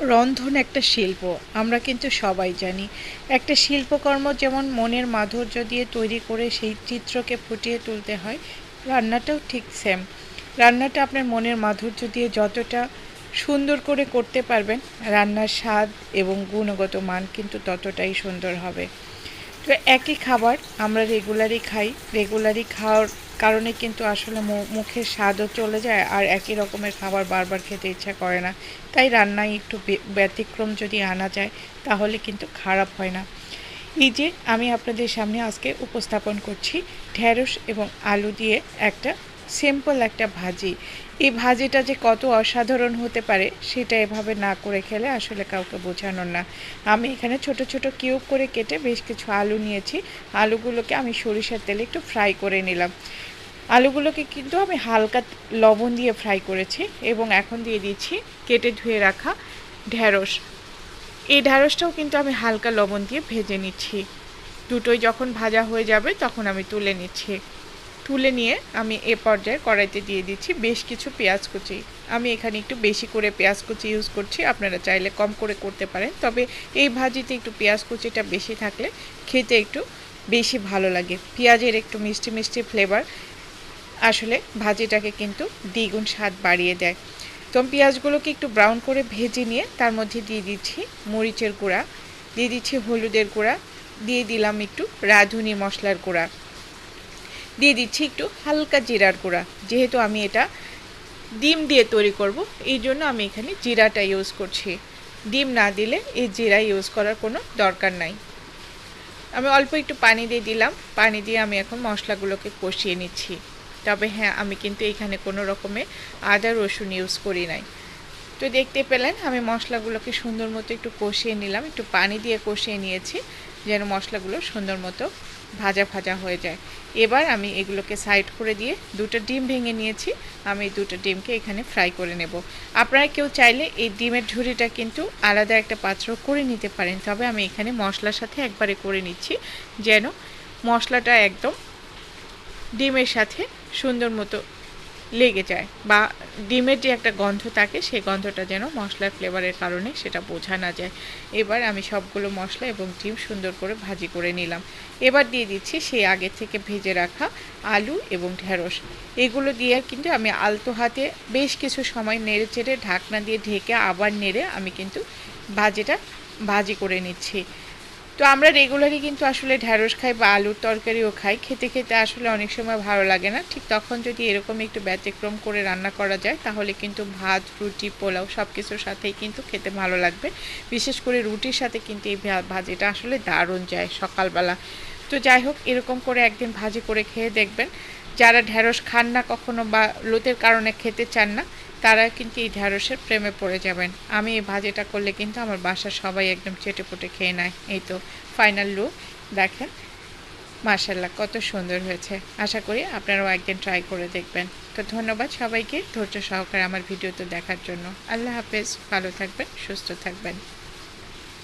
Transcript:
রন্ধন একটা শিল্প, আমরা কিন্তু সবাই জানি। একটা শিল্পকর্ম যেমন মনের মাধুর্য দিয়ে তৈরি করে সেই চিত্রকে ফুটিয়ে তুলতে হয়, রান্নাটাও ঠিক সেম রান্নাটা আপনার মনের মাধুর্য দিয়ে যতটা সুন্দর করে করতে পারবেন, রান্নার স্বাদ এবং গুণগত মান কিন্তু ততটাই সুন্দর হবে। তো একই খাবার আমরা রেগুলারই খাই। রেগুলারই খাওয়ার কারণে কিন্তু আসলে মুখের স্বাদও চলে যায় আর একই রকমের খাবার বারবার খেতে ইচ্ছা করে না। তাই রান্নায় একটু ব্যতিক্রম যদি আনা যায়, তাহলে কিন্তু খারাপ হয় না। এই যে আমি আপনাদের সামনে আজকে উপস্থাপন করছি ঢেঁড়স এবং আলু দিয়ে একটা সিম্পল একটা ভাজি। এই ভাজিটা যে কত অসাধারণ হতে পারে, সেটা এভাবে না করে খেলে আসলে কাউকে বোঝানোর না। আমি এখানে ছোট ছোট কিউব করে কেটে বেশ কিছু আলু নিয়েছি। আলুগুলোকে আমি সরিষার তেলে একটু ফ্রাই করে নিলাম। আলুগুলোকে কিন্তু আমি হালকা লবণ দিয়ে ফ্রাই করেছি এবং এখন দিয়ে দিচ্ছি কেটে ধুয়ে রাখা ঢেঁড়স। এই ঢ্যাঁড়সটাও কিন্তু আমি হালকা লবণ দিয়ে ভেজে নিচ্ছি। দুটোই যখন ভাজা হয়ে যাবে তখন আমি তুলে নিচ্ছি। তুলে নিয়ে আমি এ পর্যায়ে কড়াইতে দিয়ে দিচ্ছি বেশ কিছু পেঁয়াজ কুচি। আমি এখানে একটু বেশি করে পেঁয়াজ কুচি ইউজ করছি, আপনারা চাইলে কম করে করতে পারেন। তবে এই ভাজিতে একটু পেঁয়াজ কুচিটা বেশি থাকলে খেতে একটু বেশি ভালো লাগে। পেঁয়াজের একটু মিষ্টি মিষ্টি ফ্লেভার আসলে ভাজিটাকে কিন্তু দ্বিগুণ স্বাদ বাড়িয়ে দেয়। তো পেঁয়াজগুলোকে একটু ব্রাউন করে ভেজে নিয়ে তার মধ্যে দিয়ে দিচ্ছি মরিচের গুঁড়া, দিয়ে দিচ্ছি হলুদের গুঁড়া, দিয়ে দিলাম একটু রাঁধুনি মশলার গুঁড়া। দিয়ে দিচ্ছি একটু হালকা জিরার গুঁড়া। যেহেতু আমি এটা ডিম দিয়ে তৈরি করব, এই জন্য আমি এখানে জিরাটা ইউজ করছি। ডিম না দিলে এই জিরা ইউজ করার কোনো দরকার নাই। আমি অল্প একটু পানি দিয়ে দিলাম। পানি দিয়ে আমি এখন মশলাগুলোকে কষিয়ে নিচ্ছি। তবে হ্যাঁ আমি কিন্তু এখানে কোনো রকমের আদা রসুন ইউজ করি নাই। তো দেখতে পেলেন, আমি মশলাগুলোকে সুন্দর মতো একটু কষিয়ে নিলাম। একটু পানি দিয়ে কষিয়ে নিয়েছি, যেন মশলাগুলো সুন্দর মতো ভাজা ভাজা হয়ে যায়। এবার আমি এগুলোকে সাইড করে দিয়ে দুটো ডিম ভেঙে নিয়েছি। আমি দুটো ডিমকে এখানে ফ্রাই করে নেব। আপনারা কেউ চাইলে এই ডিমের ঝুড়িটা কিন্তু আলাদা একটা পাত্র করে নিতে পারেন। তবে আমি এখানে মশলার সাথে একবারে করে নিচ্ছি যেন মশলাটা একদম ডিমের সাথে সুন্দর মতো লেগে যায় বা ডিমের যে একটা গন্ধ থাকে, সেই গন্ধটা যেন মশলার ফ্লেভারের কারণে সেটা বোঝা না যায়। এবার আমি সবগুলো মশলা এবং ডিম সুন্দর করে ভাজি করে নিলাম। এবার দিয়ে দিচ্ছি সেই আগে থেকে ভেজে রাখা আলু এবং ঢেঁড়স। এগুলো দিয়ে কিন্তু আমি আলতো হাতে বেশ কিছু সময় নেড়ে চেড়ে ঢাকনা দিয়ে ঢেকে আবার নেড়ে আমি কিন্তু ভাজিটা ভাজি করে নিচ্ছি। তো আমরা রেগুলারই কিন্তু আসলে ঢ্যাঁড়স খাই বা আলুর তরকারিও খাই। খেতে খেতে আসলে অনেক সময় ভালো লাগে না। ঠিক তখন যদি এরকম একটু ব্যতিক্রম করে রান্না করা যায়, তাহলে কিন্তু ভাত, রুটি, পোলাও সব কিছুর সাথেই কিন্তু খেতে ভালো লাগবে। বিশেষ করে রুটির সাথে কিন্তু এই ভাজিটা আসলে দারুণ যায় সকালবেলা। তো যাই হোক, এরকম করে একদিন ভাজি করে খেয়ে দেখবেন। যারা ঢ্যাঁড়স খান না কখনো বা লোতের কারণে খেতে চান না তারা কিন্তু এই ঢ্যাঁড়সের প্রেমে পড়ে যাবেন। আমি এই ভাজিটা করলে কিন্তু আমার বাসার সবাই একদম চেটে পুটে খেয়ে নেয়। এই তো ফাইনাল লুক দেখেন মার্শাল্লাহ কত সুন্দর হয়েছে। আশা করি আপনারাও একদিন ট্রাই করে দেখবেন। তো ধন্যবাদ সবাইকে ধৈর্য সহকারে আমার ভিডিওতে দেখার জন্য। আল্লাহ হাফেজ, ভালো থাকবেন, সুস্থ থাকবেন।